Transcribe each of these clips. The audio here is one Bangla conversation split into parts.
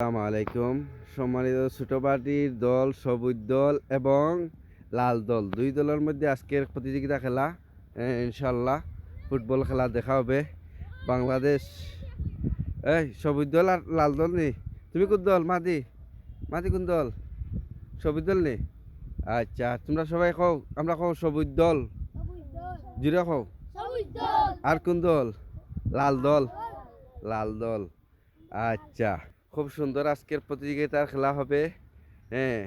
আসসালামু আলাইকুম। সম্মানিত ছোট পার্টির দল সবুজ দল এবং লাল দল। দুই দলের মধ্যে আজকের প্রতিযোগিতা খেলা এ, ইনশাল্লাহ ফুটবল খেলা দেখা হবে। বাংলাদেশ এই সবুজ দল আর লাল দল নি তুমি কোন দল? মাদি। মাদি কোন দল? সবুজ দল নি আচ্ছা তোমরা সবাই কও আমরা কও সবুজ দল? জুড়ে কও? আর কোন দল? লাল দল। লাল দল। আচ্ছা। খুব সুন্দর আজকের প্রতিযোগিতার খেলা হবে। হ্যাঁ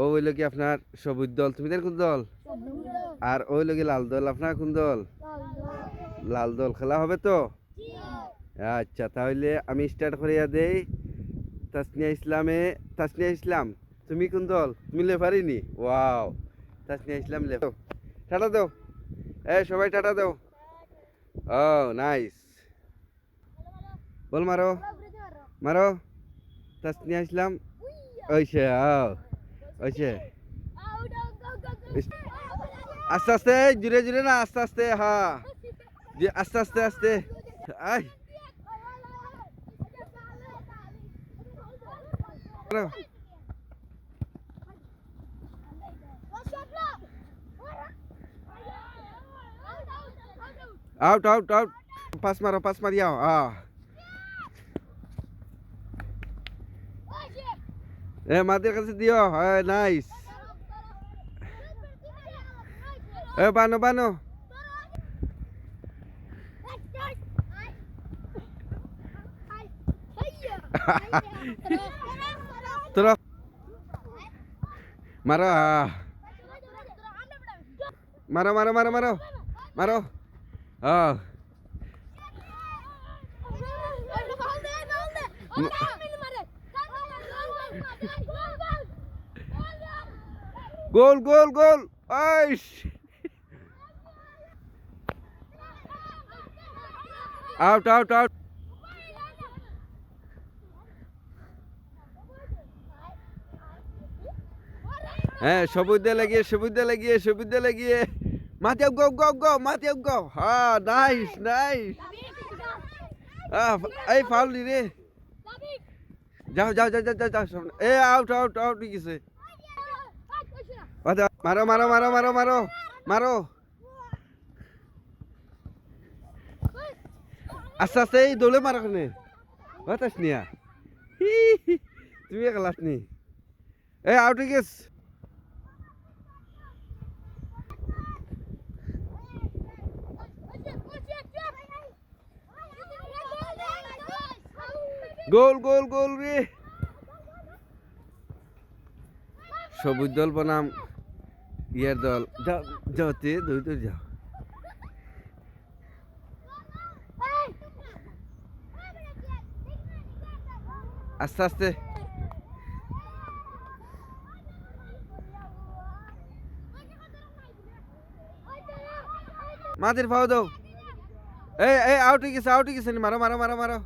ও হইল কি আপনার সবুজ দল? তুমি তার কোন দল? আর ওই লোকে লাল দল? আপনার কোন দল? লাল দল। খেলা হবে তো? আচ্ছা তাহলে আমি স্টার্ট করিয়া দেই। তাসনিয়া ইসলামে, তাসনিয়া ইসলাম, তুমি কোন দল? তুমি লেফারিনি ওয়াও, তাসনিয়া ইসলাম লেফ টাটা দাও। এ সবাই টাটা দাও। ও নাইস বল মারো। মারো। তাসনিয়া ইসলাম ওইছে আও ওইছে আস্তে আস্তে জুড়ে জুড়ে না আস্তে আস্তে হ্যাঁ জি, আস্তে আস্তে আস্তে আই মারো। আউট আউট আউট পাস মারো পাস মারিয়াও আ এ মাদের কাছে দিও হ্যাঁ নাইস এ বানো বানো তোরা মারো আ মারো মারো মারো মারো মারো আ গোল গোল গোল। আইস আউট আউট আউট। হ্যাঁ সবুজ দিয়ে লাগিয়ে, সবুজ দিয়ে লাগিয়ে, সবুজ দিয়ে লাগিয়ে। মাথে গো গো গো মাথে গো। হ্যাঁ নাইস নাইস এই ফাউল রে। যাও যাও যাও যাও যাও সামনে। এ, আউট আউট আউট গেছে। মারো মারো মারো মারো মারো মারো। আস্তে আস্তে, এই দৌড়ে মারো ওখানে বাতাস নিয়া তুমি গেলাস নি এ আউট গেছ। গোল গোল গোল রে। সবুজ দল বনাম, ইয়ার দল। যাও যাও, তে দৌড় দৌড় যাও। আস্তে আস্তে। মাদের পাও দাও। এই এই আউট গেছে আউট গেছে মারো মারো মারো মারো।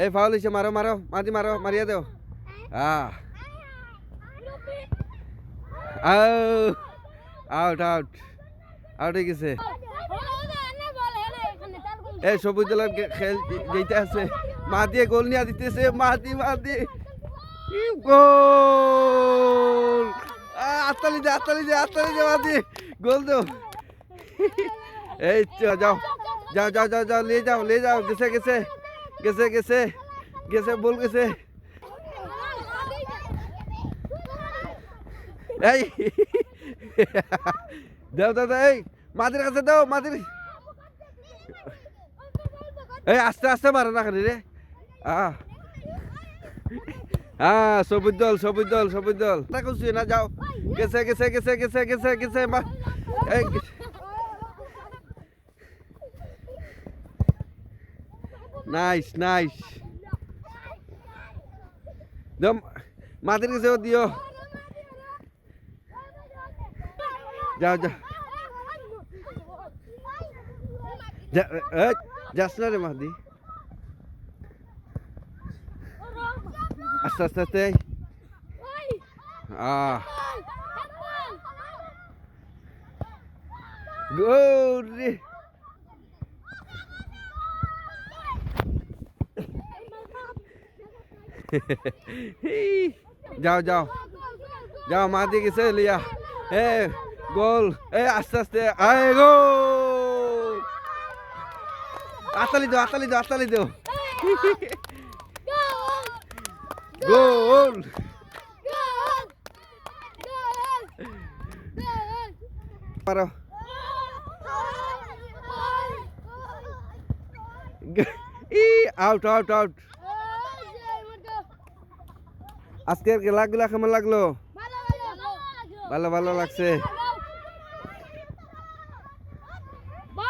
এই ফাউল হয়েছে মারো মারো মাদি মারো মারিয়া দেও আহ আউট আউট আউট হয়ে গেছে এই সবুজ দলের খেল যেতে আছে মা দিয়ে গোল নিয়ে দিতেছে মাদি মাদি গোল আহ, আত্তালি দে আত্তালি দে আত্তালি দে মাদি গোল দো এই যাও যাও যাও যাও যাও নিয়ে যাও নিয়ে যাও গেছে গেছে গেছে গেছে গেছে, বল গেছে। এই, দাও দাও এই, মাদির কাছে দাও, মাদির। এই, আস্তে আস্তে মারো না রে। আহ হ্যাঁ সবুজ দল সবুজ দল সবুজ দল। না, যাও। গেছে গেছে গেছে গেছে গেছে গেছে এই নাইস নাইস দম মাদের কাছেও দিও যাও যাও যাস না রে মাদি আস্তে আস্তে আস্তে আহ গোল রে যাও যাও যাও মা দিয়ে গেছে লিয়া এ গোল এ আস্তে আস্তে আয় গোল আতালি দাও আতালি দাও আতালি দাও গোল পারো ই আউট আউট আউট আজকের খেলাগুলা কেমন লাগল। ভালো ভালো লাগছে।